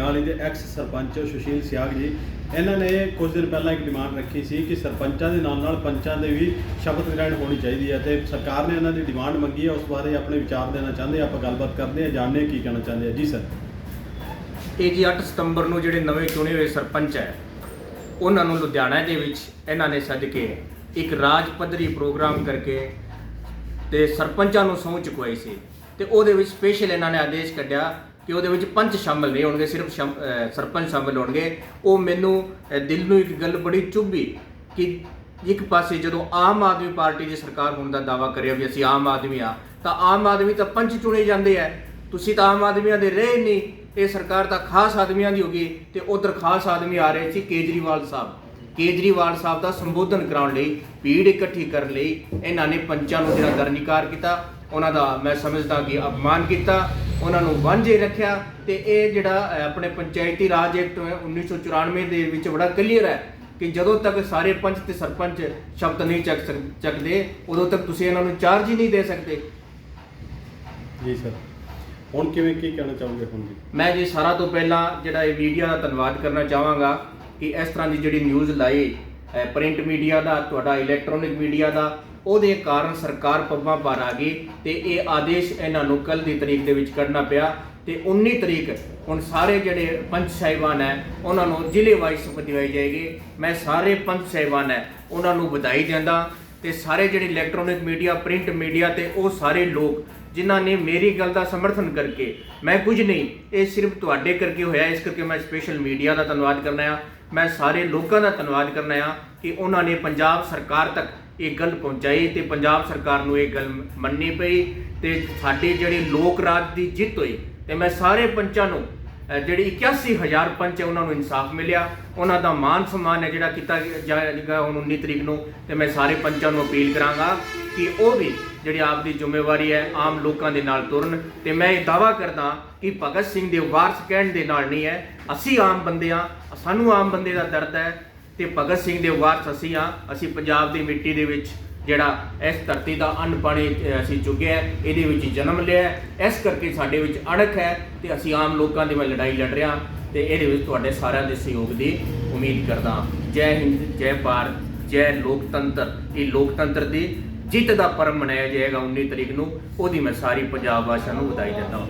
ਢਿੰਗਾਂ ਦੇ ਐਕਸ ਸਰਪੰਚ ਸੁਸ਼ੀਲ ਸਿਆਗ ਜੀ, ਇਹਨਾਂ ਨੇ ਕੁਝ ਦਿਨ ਪਹਿਲਾਂ ਇੱਕ ਡਿਮਾਂਡ ਰੱਖੀ ਸੀ ਕਿ ਸਰਪੰਚਾਂ ਦੇ ਨਾਲ ਨਾਲ ਪੰਚਾਂ ਦੇ ਵੀ ਸ਼ਪਥ ਗ੍ਰਹਿਣ ਹੋਣੀ ਚਾਹੀਦੀ ਹੈ ਤੇ ਸਰਕਾਰ ਨੇ ਇਹਨਾਂ ਦੀ ਡਿਮਾਂਡ ਮੰਗੀ ਹੈ, ਉਸ ਬਾਰੇ ਆਪਣੇ ਵਿਚਾਰ ਦੇਣਾ ਚਾਹੁੰਦੇ ਆਪਾਂ ਗੱਲਬਾਤ ਕਰਦੇ ਹਾਂ ਜਾਣਦੇ ਹਾਂ ਕੀ ਕਹਿਣਾ ਚਾਹੁੰਦੇ ਆ? ਜੀ ਸਰ ਇਹ ਜੀ 8 ਸਤੰਬਰ ਨੂੰ ਜਿਹੜੇ ਨਵੇਂ ਚੁਣੇ ਹੋਏ ਸਰਪੰਚ ਹੈ, ਉਹਨਾਂ ਨੂੰ ਲੁਧਿਆਣਾ ਦੇ ਵਿੱਚ ਇਹਨਾਂ ਨੇ ਸੱਦ ਕੇ ਇੱਕ ਰਾਜ ਪੱਧਰੀ ਪ੍ਰੋਗਰਾਮ ਕਰਕੇ ਤੇ ਸਰਪੰਚਾਂ ਨੂੰ ਸਹੁੰ ਚੁਕਵਾਈ ਸੀ ਤੇ ਉਹਦੇ ਵਿੱਚ ਸਪੈਸ਼ਲ ਇਹਨਾਂ ਨੇ ਆਦੇਸ਼ ਕੱਢਿਆ ਕਿ ਉਹਦੇ ਵਿੱਚ ਪੰਚ ਸ਼ਾਮਲ ਨਹੀਂ ਹੋਣਗੇ ਸਿਰਫ ਸ਼ਮ- ਸਰਪੰਚ ਸ਼ਾਮਲ ਹੋਣਗੇ। ਉਹ ਮੈਨੂੰ ਦਿਲ ਨੂੰ ਇੱਕ ਗੱਲ ਬੜੀ ਚੁੱਭੀ ਕਿ ਇੱਕ ਪਾਸੇ ਜਦੋਂ ਆਮ ਆਦਮੀ ਪਾਰਟੀ ਦੀ ਸਰਕਾਰ ਹੋਣ ਦਾ ਦਾਵਾ ਕਰਿਆ ਵੀ ਅਸੀਂ ਆਮ ਆਦਮੀ ਆ, ਤਾਂ ਆਮ ਆਦਮੀ ਤਾਂ ਪੰਚ ਚੁਣੇ ਜਾਂਦੇ ਆ। ਤੁਸੀਂ ਤਾਂ ਆਮ ਆਦਮੀਆਂ ਦੇ ਰਹੇ ਨਹੀਂ। ਇਹ ਸਰਕਾਰ ਤਾਂ ਖਾਸ ਆਦਮੀਆਂ ਦੀ ਹੋ ਗਈ ਤੇ ਉਧਰ ਖਾਸ ਆਦਮੀ ਆ ਰਹੇ ਸੀ ਕੇਜਰੀਵਾਲ ਸਾਹਿਬ। ਕੇਜਰੀਵਾਲ ਸਾਹਿਬ ਦਾ ਸੰਬੋਧਨ ਕਰਾਉਣ ਲਈ, ਭੀੜ ਇਕੱਠੀ ਕਰਨ ਲਈ ਇਹਨਾਂ ਨੇ ਪੰਚਾਂ ਨੂੰ ਜਿਹੜਾ ਦਰਨਿਕਾਰ ਕੀਤਾ, ਉਹਨਾਂ ਦਾ ਮੈਂ ਸਮਝਦਾ ਕਿ ਅਪਮਾਨ ਕੀਤਾ। ਉਹਨਾਂ ਨੂੰ ਵਾਂਝੇ ਰੱਖਿਆ ਤੇ ਇਹ ਜਿਹੜਾ ਆਪਣੇ ਪੰਚਾਇਤੀ ਰਾਜ ਐਕਟ 1994 ਦੇ ਵਿੱਚ ਬੜਾ ਕਲੀਅਰ ਹੈ ਕਿ ਜਦੋਂ ਤੱਕ ਸਾਰੇ ਪੰਚ ਤੇ ਸਰਪੰਚ ਸ਼ਬਦ ਨਹੀਂ ਚੱਕ ਚੱਕਦੇ ਉਦੋਂ ਤੱਕ ਤੁਸੀਂ ਇਹਨਾਂ ਨੂੰ ਚਾਰਜ ਹੀ ਨਹੀਂ ਦੇ ਸਕਦੇ। ਜੀ ਸਰ। ਹੁਣ ਕਿਵੇਂ ਕੀ ਕਹਿਣਾ ਚਾਹੋਗੇ ਹੁਣ ਜੀ? ਮੈਂ ਜੀ ਸਾਰਾ ਤੋਂ ਪਹਿਲਾਂ ਜਿਹੜਾ ਇਹ ਮੀਡੀਆ ਦਾ ਧੰਨਵਾਦ ਕਰਨਾ ਚਾਹਾਂਗਾ ਕਿ ਇਸ ਤਰ੍ਹਾਂ ਦੀ ਜਿਹੜੀ ਨਿਊਜ਼ ਲਾਈ ਪ੍ਰਿੰਟ ਮੀਡੀਆ ਦਾ, ਤੁਹਾਡਾ ਇਲੈਕਟ੍ਰੋਨਿਕ ਮੀਡੀਆ ਦਾ, ਉਹਦੇ ਕਾਰਨ ਸਰਕਾਰ ਪੱਬਾਂ ਭਾਰ ਆ ਗਈ ਤੇ ਇਹ ਆਦੇਸ਼ ਇਹਨਾਂ ਨੂੰ ਕੱਲ ਦੀ ਤਰੀਕ ਦੇ ਵਿੱਚ ਕੱਢਣਾ ਪਿਆ ਤੇ 19 ਤਰੀਕ ਹੁਣ ਸਾਰੇ ਜਿਹੜੇ ਪੰਚ ਸਾਹਿਬਾਨ ਹੈ, ਉਹਨਾਂ ਨੂੰ ਜ਼ਿਲ੍ਹੇ ਵਾਈਜ਼ ਸ਼ਪਥ ਦਿਵਾਈ ਜਾਏਗੀ। ਮੈਂ ਸਾਰੇ ਪੰਚ ਸਾਹਿਬਾਨ ਹੈ, ਉਹਨਾਂ ਨੂੰ ਵਧਾਈ ਦਿੰਦਾ ਤੇ ਸਾਰੇ ਜਿਹੜੇ ਇਲੈਕਟ੍ਰੋਨਿਕ ਮੀਡੀਆ ਪ੍ਰਿੰਟ ਮੀਡੀਆ ਤੇ ਉਹ ਸਾਰੇ ਲੋਕ ਜਿਨ੍ਹਾਂ ਨੇ ਮੇਰੀ ਗੱਲ ਦਾ ਸਮਰਥਨ ਕਰਕੇ, ਮੈਂ ਕੁਝ ਨਹੀਂ, ਇਹ ਸਿਰਫ ਤੁਹਾਡੇ ਕਰਕੇ ਹੋਇਆ, ਇਸ ਕਰਕੇ ਮੈਂ ਸਪੈਸ਼ਲ ਮੀਡੀਆ ਦਾ ਧੰਨਵਾਦ ਕਰਨਾ ਆ। ਮੈਂ ਸਾਰੇ ਲੋਕਾਂ ਦਾ ਧੰਨਵਾਦ ਕਰਨਾ ਆ ਕਿ ਉਹਨਾਂ ਨੇ ਪੰਜਾਬ ਸਰਕਾਰ ਤੱਕ ਇਹ ਗੱਲ ਪਹੁੰਚਾਈ ਤੇ ਪੰਜਾਬ ਸਰਕਾਰ ਨੂੰ ਇਹ ਗੱਲ ਮੰਨਣੀ ਪਈ ਤੇ ਸਾਡੇ ਜਿਹੜੇ ਲੋਕ ਰਾਜ ਦੀ ਜਿੱਤ ਹੋਈ ਤੇ ਮੈਂ ਸਾਰੇ ਪੰਚਾਂ ਨੂੰ ਜਿਹੜੀ 81000 ਪੰਚ ਹੈ ਉਹਨਾਂ ਨੂੰ ਇਨਸਾਫ ਮਿਲਿਆ। ਉਹਨਾਂ ਦਾ ਮਾਨ ਸਨਮਾਨ ਹੈ ਜਿਹੜਾ ਕੀਤਾ ਜਾਏਗਾ ਹੁਣ 19 ਤਰੀਕ ਨੂੰ ਤੇ ਮੈਂ ਸਾਰੇ ਪੰਚਾਂ ਨੂੰ ਅਪੀਲ ਕਰਾਂਗਾ ਕਿ ਉਹ ਵੀ ਜਿਹੜੀ ਆਪ ਦੀ ਜ਼ਿੰਮੇਵਾਰੀ ਹੈ, ਆਮ ਲੋਕਾਂ ਦੇ ਨਾਲ ਤੁਰਨ। ਤੇ ਮੈਂ ਇਹ ਦਾਵਾ ਕਰਦਾ ਕਿ ਭਗਤ ਸਿੰਘ ਦੇ ਵਾਰਸ ਕਹਿਣ ਦੇ ਨਾਲ ਨਹੀਂ ਹੈ। ਅਸੀਂ ਆਮ ਬੰਦੇ ਆ ਸਾਨੂੰ ਆਮ ਬੰਦੇ ਦਾ ਦਰਦ ਹੈ। ਤੇ ਭਗਤ ਸਿੰਘ ਦੇ ਵਾਰਸ ਅਸੀਂ ਆ ਅਸੀਂ ਪੰਜਾਬ ਦੀ ਮਿੱਟੀ ਦੇ ਵਿੱਚ ਜਿਹੜਾ ਇਸ ਧਰਤੀ ਦਾ ਅੰਨ ਪਾਣੀ ਅਸੀਂ ਚੁੱਕਿਆ ਇਹਦੇ ਵਿੱਚ ਜਨਮ ਲਿਆ ਇਸ ਕਰਕੇ ਸਾਡੇ ਵਿੱਚ ਅਣਖ ਹੈ ਤੇ ਅਸੀਂ ਆਮ ਲੋਕਾਂ ਦੀ ਮੈਂ ਲੜਾਈ ਲੜ ਰਿਹਾ ਤੇ ਇਹਦੇ ਵਿੱਚ ਤੁਹਾਡੇ ਸਾਰਿਆਂ ਦੇ ਸਹਿਯੋਗ ਦੀ ਉਮੀਦ ਕਰਦਾ ਹਾਂ। ਜੈ ਹਿੰਦ, ਜੈ ਭਾਰਤ, ਜੈ ਲੋਕਤੰਤਰ। ਇਹ ਲੋਕਤੰਤਰ ਦੀ ਜਿੱਤ ਦਾ ਪਰਮ ਮਨਾਇਆ ਜਾਏਗਾ 19 ਤਰੀਕ ਨੂੰ। ਉਹਦੀ ਮੈਂ ਸਾਰੀ ਪੰਜਾਬ ਵਾਸੀਆਂ ਨੂੰ ਵਧਾਈ ਦਿੰਦਾ ਹਾਂ।